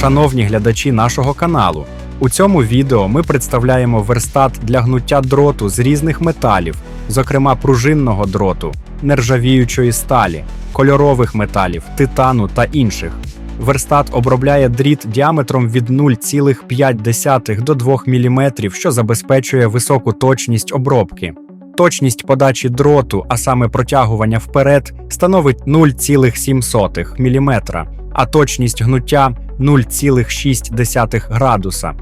Шановні глядачі нашого каналу, у цьому відео ми представляємо верстат для гнуття дроту з різних металів, зокрема пружинного дроту, нержавіючої сталі, кольорових металів, титану та інших. Верстат обробляє дріт діаметром від 0,5 до 2 мм, що забезпечує високу точність обробки. Точність подачі дроту, а саме протягування вперед, становить 0,7 мм, а точність гнуття 0,6 градуса.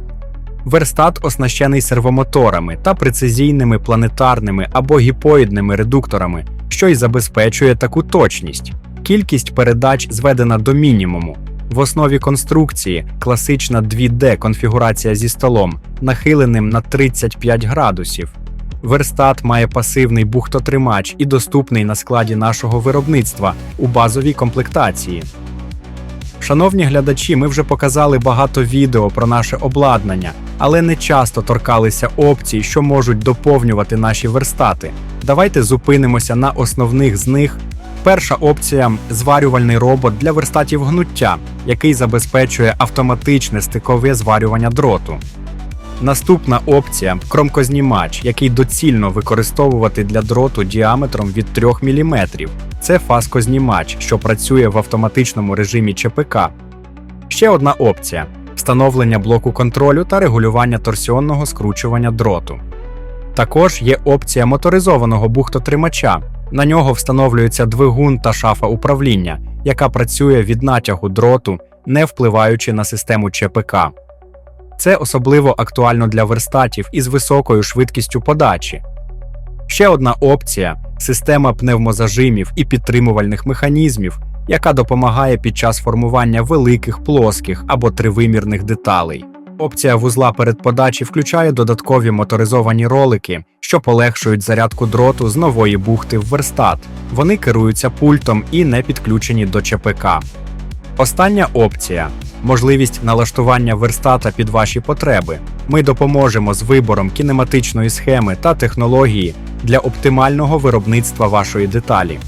Верстат оснащений сервомоторами та прецизійними планетарними або гіпоїдними редукторами, що й забезпечує таку точність. Кількість передач зведена до мінімуму. В основі конструкції класична 2D конфігурація зі столом, нахиленим на 35 градусів. Верстат має пасивний бухтотримач і доступний на складі нашого виробництва у базовій комплектації. Шановні глядачі, ми вже показали багато відео про наше обладнання, але не часто торкалися опцій, що можуть доповнювати наші верстати. Давайте зупинимося на основних з них. Перша опція зварювальний робот для верстатів гнуття, який забезпечує автоматичне стикове зварювання дроту. Наступна опція кромкознімач, який доцільно використовувати для дроту діаметром від 3 мм. Це фаскознімач, що працює в автоматичному режимі ЧПК. Ще одна опція встановлення блоку контролю та регулювання торсіонного скручування дроту. Також є опція моторизованого бухтотримача. На нього встановлюється двигун та шафа управління, яка працює від натягу дроту, не впливаючи на систему ЧПК. Це особливо актуально для верстатів із високою швидкістю подачі. Ще одна опція система пневмозажимів і підтримувальних механізмів, яка допомагає під час формування великих плоских або тривимірних деталей. Опція вузла передподачі включає додаткові моторизовані ролики, що полегшують зарядку дроту з нової бухти в верстат. Вони керуються пультом і не підключені до ЧПК. Остання опція можливість налаштування верстата під ваші потреби. Ми допоможемо з вибором кінематичної схеми та технології для оптимального виробництва вашої деталі.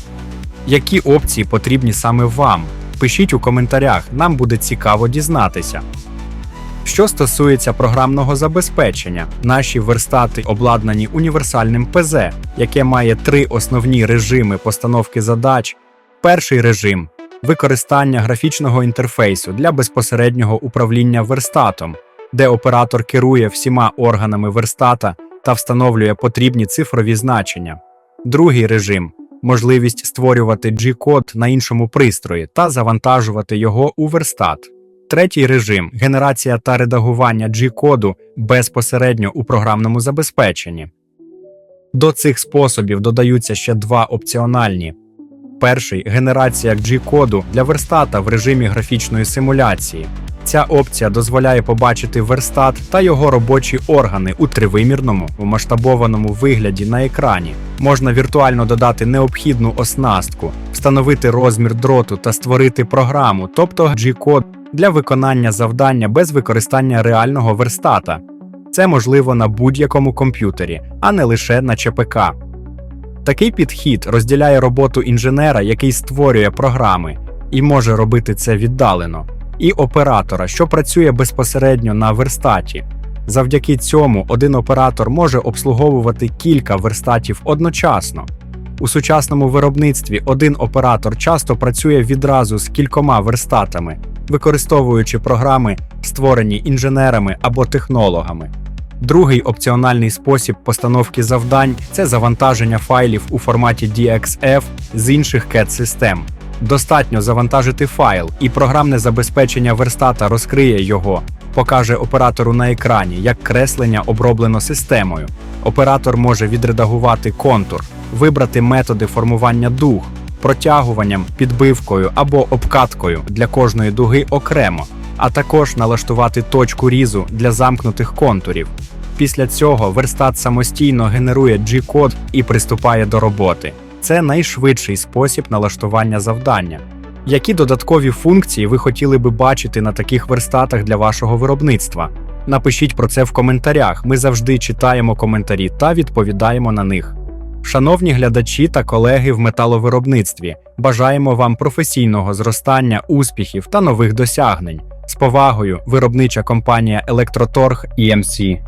Які опції потрібні саме вам? Пишіть у коментарях, нам буде цікаво дізнатися. Що стосується програмного забезпечення, наші верстати обладнані універсальним ПЗ, яке має три основні режими постановки задач. Перший режим використання графічного інтерфейсу для безпосереднього управління верстатом, де оператор керує всіма органами верстата та встановлює потрібні цифрові значення. Другий режим можливість створювати G-код на іншому пристрої та завантажувати його у верстат. Третій режим генерація та редагування G-коду безпосередньо у програмному забезпеченні. До цих способів додаються ще два опціональні. Перший генерація G-коду для верстата в режимі графічної симуляції. Ця опція дозволяє побачити верстат та його робочі органи у тривимірному масштабованому вигляді на екрані. Можна віртуально додати необхідну оснастку, встановити розмір дроту та створити програму, тобто G-код для виконання завдання без використання реального верстата. Це можливо на будь-якому комп'ютері, а не лише на ЧПК. Такий підхід розділяє роботу інженера, який створює програми, і може робити це віддалено, і оператора, що працює безпосередньо на верстаті. Завдяки цьому один оператор може обслуговувати кілька верстатів одночасно. У сучасному виробництві один оператор часто працює відразу з кількома верстатами, використовуючи програми, створені інженерами або технологами. Другий опціональний спосіб постановки завдань це завантаження файлів у форматі DXF з інших CAD-систем. Достатньо завантажити файл, і програмне забезпечення верстата розкриє його, покаже оператору на екрані, як креслення оброблено системою. Оператор може відредагувати контур, вибрати методи формування дуг, протягуванням, підбивкою або обкаткою для кожної дуги окремо, а також налаштувати точку різу для замкнутих контурів. Після цього верстат самостійно генерує G-код і приступає до роботи. Це найшвидший спосіб налаштування завдання. Які додаткові функції ви хотіли би бачити на таких верстатах для вашого виробництва? Напишіть про це в коментарях. Ми завжди читаємо коментарі та відповідаємо на них. Шановні глядачі та колеги в металовиробництві, бажаємо вам професійного зростання, успіхів та нових досягнень. Повагою, виробнича компанія Електроторг EMC.